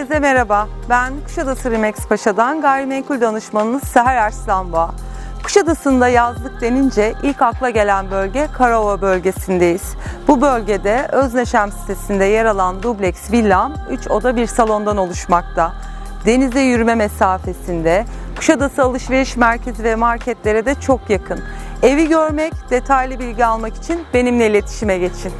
Herkese merhaba. Ben Kuşadası Remax Paşa'dan gayrimenkul danışmanınız Seher Arslanboğa. Kuşadası'nda yazlık denince ilk akla gelen bölge Karova bölgesindeyiz. Bu bölgede Özneşem sitesinde yer alan dubleks villam 3 oda bir salondan oluşmakta. Denize yürüme mesafesinde, Kuşadası alışveriş merkezi ve marketlere de çok yakın. Evi görmek, detaylı bilgi almak için benimle iletişime geçin.